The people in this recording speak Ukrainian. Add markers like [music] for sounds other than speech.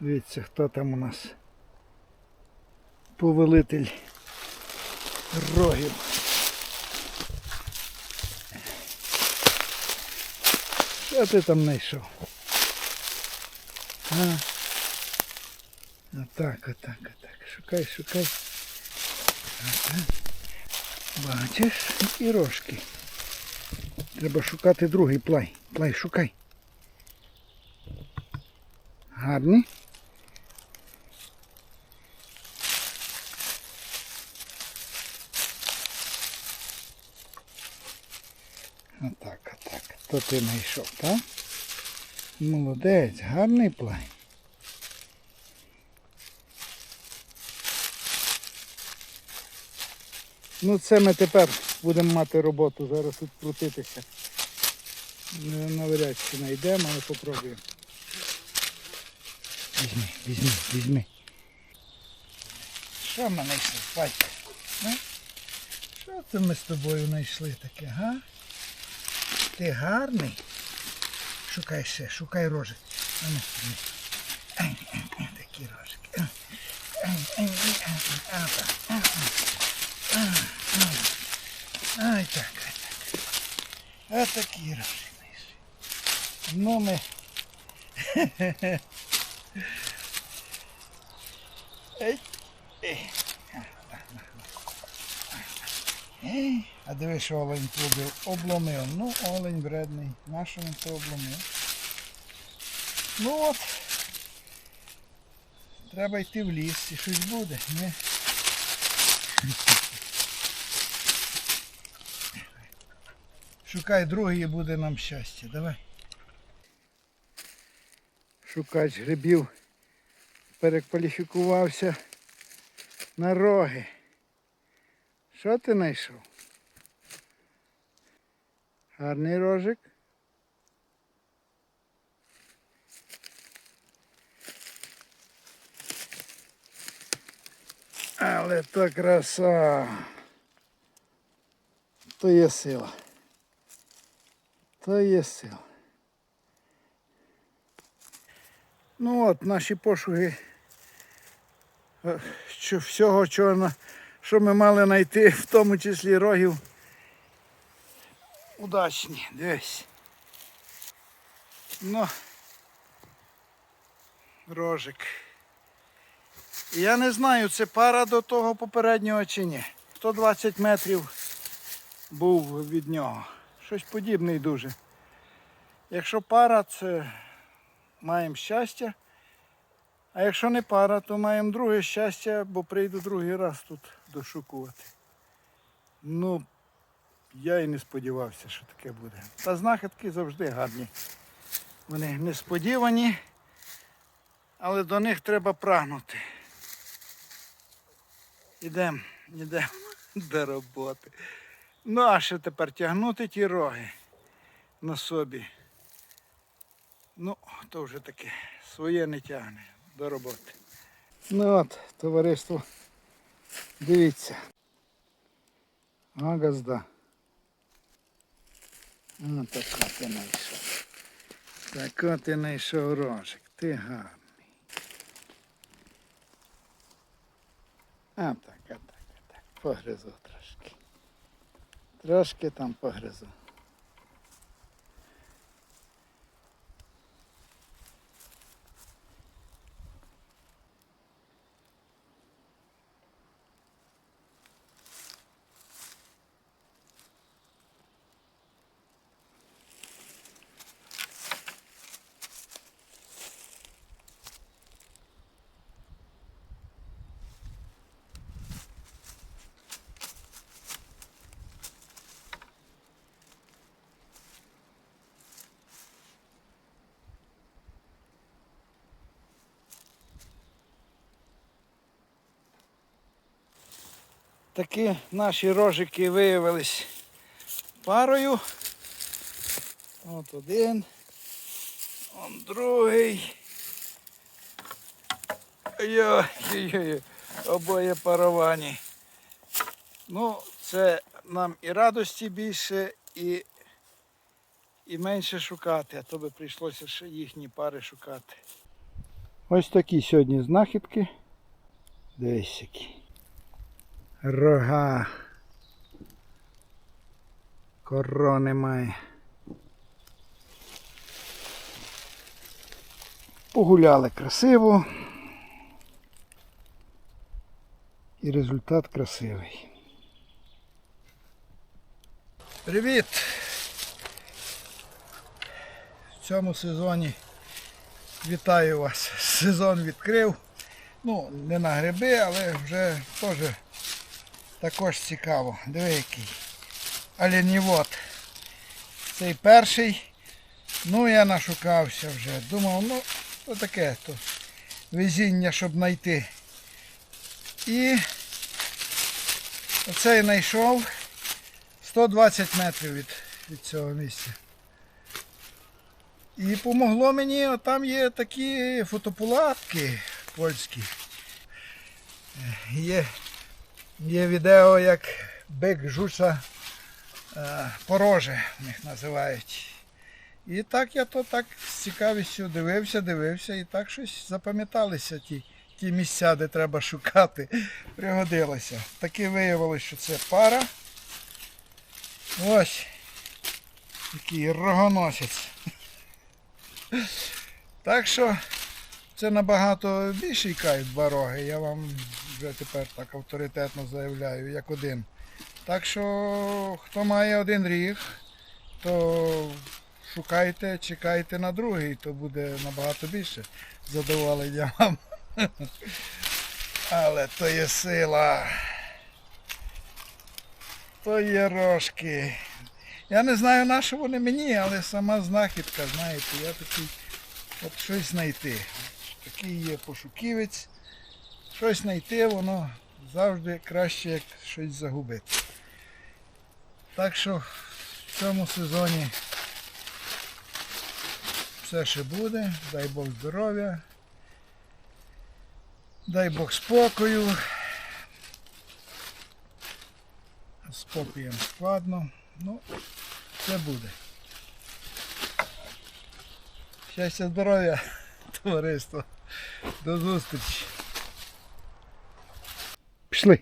Дивіться, хто там у нас. Повелитель рогів. Що ти там знайшов? А? Отак, отак, отак. Шукай, шукай. Отак. Бачиш, і рожки. Треба шукати другий плай. Плай, шукай. Гарні. Отак, отак. То ти знайшов, так? Молодець, гарний плай. Ну це ми тепер будемо мати роботу, зараз тут крутитися. Ну, Навряд чи знайдемо, але попробуємо. Візьми, візьми, візьми. Що ми знайшли, Патька? А? Що це ми з тобою знайшли таке, га? Ти гарний. Шукай ще, шукай рожик. Ну, Такі рожики. Ай, ай, ай, ай, ай, а, так, а, а, а, а. Ай, так, ай, так. А такі рожики. Ну ми. Ей, ей. А диви, олень пробив. Обломив. Ну, олень вредний. Нащо він це обломив? Ну от. Треба йти в ліс і щось буде, ні? Шукай другий буде нам щастя. Давай. Шукач грибів перекваліфікувався на роги. Що ти знайшов? Гарний рожик. Але то краса. То є сила. То є сила. Ну от наші пошуки е, всього, чого, на- що ми мали знайти, в тому числі рогів. Удачні, дивись. Ну, рожик. Я не знаю, це пара до того попереднього чи ні. 120 метрів був від нього. Щось подібний дуже. Якщо пара, це маємо щастя. А якщо не пара, то маємо друге щастя, бо прийду другий раз тут дошукувати. Ну, я і не сподівався, що таке буде. Та знахідки завжди гарні. Вони несподівані, але до них треба прагнути. Ідемо, ідемо [laughs] до роботи. Ну, а ще тепер тягнути ті роги на собі. Ну, то вже таке своє не тягне до роботи. Ну от, товариство, дивіться. А газда. Ну, така ти знайшов. Така ти знайшов рожик. Ти гарний. А так, а так, а так. Погризу трошки. Трошки там погризу. Такі наші рожики виявились парою. От один. Он другий. Йой-йой-йой. Обоє паровані. Ну, це нам і радості більше, і, і менше шукати, а то би прийшлося ще їхні пари шукати. Ось такі сьогодні знахідки. Дивись які. Рога. Корони має. Погуляли красиво. І результат красивий. Привіт! В цьому сезоні вітаю вас. Сезон відкрив. Ну, не на гриби, але вже теж також цікаво. Диви який. Оленівод. Цей перший. Ну я нашукався вже. Думав, ну, то таке, то везіння, щоб знайти. І оцей знайшов 120 метрів від, від цього місця. І помогло мені, от там є такі фотополатки польські. Е, Є, є відео, як бик жуса е, пороже, їх називають. І так я то так з цікавістю дивився, дивився, і так щось запам'яталися ті, ті місця, де треба шукати. Пригодилося. Таки виявилося, що це пара. Ось. Такий рогоносець. Так що це набагато більший кайф два роги. Я вам вже тепер так авторитетно заявляю, як один. Так що, хто має один ріг, то шукайте, чекайте на другий, то буде набагато більше задоволення вам. [laughs] Але то є сила. То є рожки. Я не знаю на що вони мені, але сама знахідка, знаєте, я такий от щось знайти. Такий є пошуківець. Щось знайти, воно завжди краще, як щось загубити. Так що в цьому сезоні все ще буде. Дай Бог здоров'я. Дай Бог спокою. Спокоєм складно. Ну, все буде. Щастя, здоров'я, товариство. До зустрічі. Пішли.